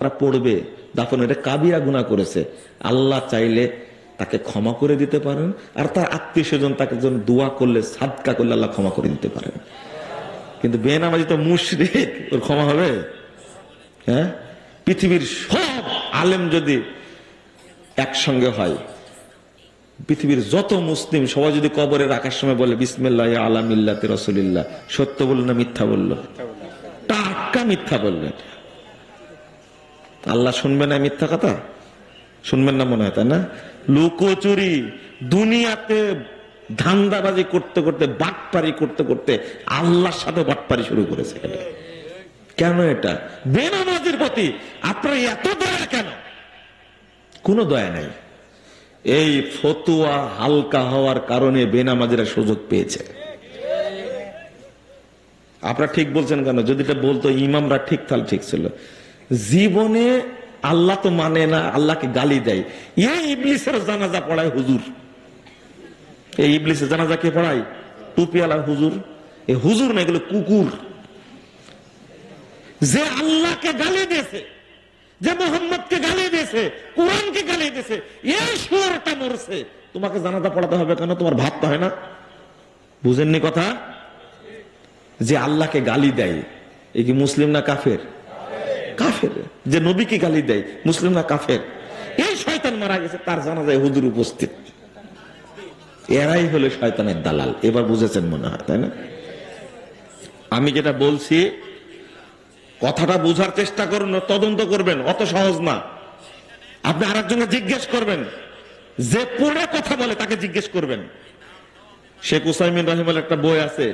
তারা পড়বে। দাফন এটা কাবিরা গুণা করেছে, আল্লাহ চাইলে তাকে ক্ষমা করে দিতে পারেন, আর তার আত্মীয় স্বজন তাকে জন্য দোয়া করলে, সাদকা করলে আল্লাহ ক্ষমা করে দিতে পারেন। কিন্তু বেনামাজি তো মুশরিক, ওর ক্ষমা হবে? হ্যাঁ? পৃথিবীর সব আলেম যদি একসঙ্গে হয়, পৃথিবীর যত মুসলিম, সবাই যদি কবরে রাখার সময় বলে, বিসমিল্লাহ আলামিল্লাতে রসুলিল্লাহ সত্য বলল না মিথ্যা বলল? টাটকা মিথ্যা বললেন। আল্লাহ শুনবে না মিথ্যা কথা? শুনবেন না মনে হয়, তাই না? লুকোচুরি, দুনিয়াতে ধান্দাবাজি করতে করতে, বাটপারি করতে করতে আল্লাহর সাথে বাটপারি শুরু করেছে এটা কেন এটা? বেনামাজির প্রতি আপনার এত দয়া কেন? কোনো দয়া নাই। এই ফতুয়া হালকা হওয়ার কারণে বেনামাজিরা সুযোগ পেয়েছে। আপনারা ঠিক বলছেন কেন? যদি এটা বলতো ইমামরা ঠিক তাহলে ঠিক ছিল। জীবনে আল্লাহ তো মানে না, আল্লাহকে গালি দেয়। এই ইবলিসের জানাজা পড়ায় হুজুর। এই ইবলিসের জানাজা কে পড়ায়? টুপিওয়ালা হুজুর। এই হুজুর না, এগুলো কুকুর। যে আল্লাহকে গালি দিয়েছে, যে মোহাম্মদকে গালি দিয়েছে, কোরআনকে গালি দিয়েছে, এই সুরটা মরছে। তোমাকে জানাজা পড়াতে হবে কেন? তোমার ভাত তো হয় না। বুঝেননি কথা? যে আল্লাহকে গালি দেয়। এ কি মুসলিম না কাফের? কাফের, যে নবীকে গালি দেয় মুসলিম না কাফের। এই শয়তান মারা গেছে, তার জানা যায় হুজুর উপস্থিত। এরাই হলো শয়তানের দালাল, এবার বুঝেছেন মনে হয়, তাই না? আমি যেটা বলছি, কথাটা বোঝার চেষ্টা করুন, তদন্ত করবেন, অত সহজ না। আপনি আর একজনকে জিজ্ঞেস করবেন, যে পড়ে কথা বলে তাকে জিজ্ঞেস করবেন। শেখ উসাইমিন রহিমাল একটা বই আছে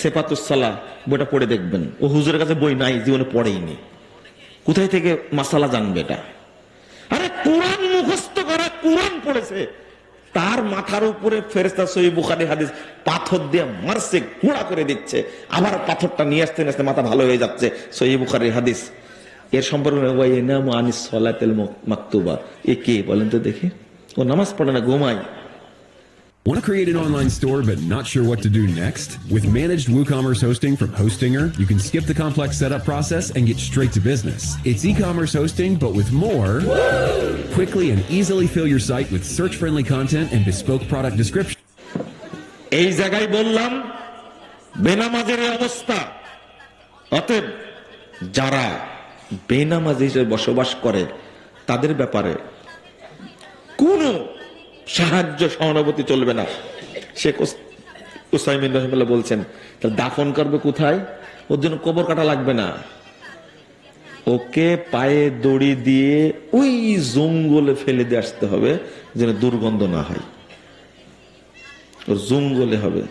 সেপাতুসালা বইটা পড়ে দেখবেন। ও হুজুরের কাছে বই নাই, জীবনে পড়েইনি। কোথায় থেকে মাসালা জানবে এটা? আরে কোরআন মুখস্থ করা কোরআন পড়েছে। তার মাথার উপরে ফেরেস্তা সই বুখারি হাদিস পাথর দিয়ে মারছে, গুঁড়া করে দিচ্ছে। আবার পাথরটা নিয়ে আসতে আসতে মাথা ভালো হয়ে যাচ্ছে সই বুখারি হাদিস। এর সম্পর্কে আনিস সলাতেল মাকতুবা। এ কে বলেন তো দেখি। ও নামাজ পড়ে না, ঘুমায়। Want to create an online store but not sure what to do next? With managed WooCommerce hosting from Hostinger, you can skip the complex setup process and get straight to business. It's e-commerce hosting but with more. Woo! Quickly and easily fill your site with search-friendly content and bespoke product description. এই জায়গায় বললাম বেনামাজের অবস্থা অতএব যারা বেনামাজি হিসেবে বসবাস করে তাদের ব্যাপারে কোনো সাহায্য সহানুভূতি চলবে না। শেখ উসাইমিন রহিমাল্লাহ বলছেন, তাহলে দাফন করবে কোথায়? ওর জন্য কবর কাটা লাগবে না। ওকে পায়ে দড়ি দিয়ে ওই জঙ্গলে ফেলে দিয়ে আসতে হবে যেন দুর্গন্ধ না হয়। ওর জঙ্গলে হবে।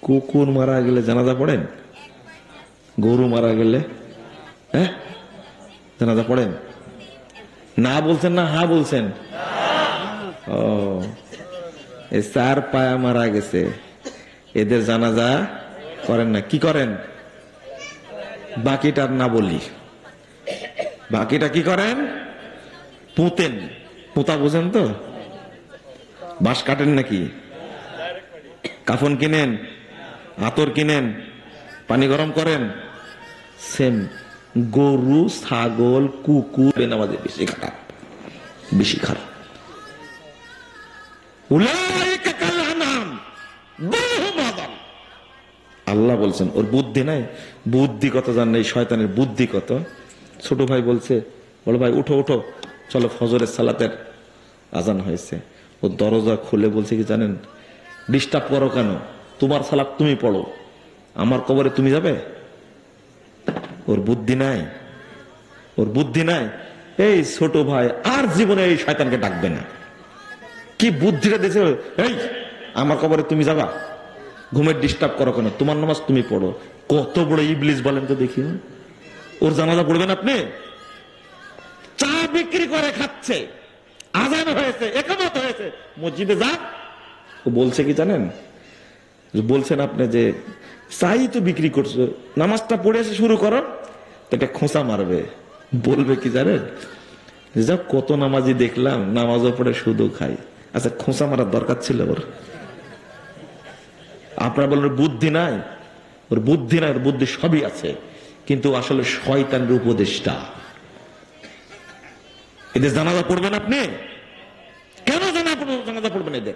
কুকুর মারা গেলে জানাজা পড়েন? গরু মারা গেলে? হ্যাঁ? জানাজা পড়েন? না বলছেন না হা বলছেন? ও। এ চার পায়া মারা গেছে। এদের জানাজা করেন না। কি করেন? বাকিটার না বলি। বাকিটা কি করেন? পুঁতেন। পুঁতা বোঝেন তো? বাঁশ কাটেন নাকি? কাফন কিনেন? আতর কিনেন? পানি গরম করেন? সেম। গরু, ছাগল, কুকুর বেনামাজে বেশি খারাপ। বেশি খারাপ। আল্লাহ বলছেন, ওর বুদ্ধি নাই? বুদ্ধি কত জান এই শয়তানের বুদ্ধি কত? ছোট ভাই বলছে বলো ভাই, উঠো উঠো। চলো ফজরের সালাতের আজান হয়েছে। ও দরজা খুলে বলছে কি জানেন? ডিস্টার্ব করো কেন? তোমার সালাত তুমি পড়ো। আমার কবরে তুমি যাবে? ওর বুদ্ধি নাই। ওর বুদ্ধি নাই। এই ছোট ভাই, আর জীবনে এই শয়তানকে ডাকবে না। কি বুদ্ধিটা দিয়েছে? এই, আমার কবরে তুমি যাবা? ঘুমের ডিস্টার্ব করো কেন। তোমার নামাজ তুমি পড়ো। কত বড় ইবলিস বলেন তো দেখি। ওর জানাজা পড়বেন আপনি? চা বিক্রি করে খাচ্ছে। আজান হয়েছে, একামত হয়েছে। মসজিদে যা ও বলছে কি জানেন? বলছেন আপনি যে চাই তো বিক্রি করছ, নামাজটা পড়ে এসে শুরু করো এটা খোঁচা মারবে। বলবে কি জানেন? যা কত নামাজি দেখলাম, নামাজও পড়ে শুধু খাই। আচ্ছা খোঁচা মারার দরকার ছিল ওর। আপনারা বলেন বুদ্ধি নাই। ওর বুদ্ধি নাই, ওর বুদ্ধি সবই আছে। কিন্তু আসলে শয়তানের উপদেষ্টা এদের জানাজা পড়বেন আপনি? কেন জানা জানাজা পড়বেন এদের?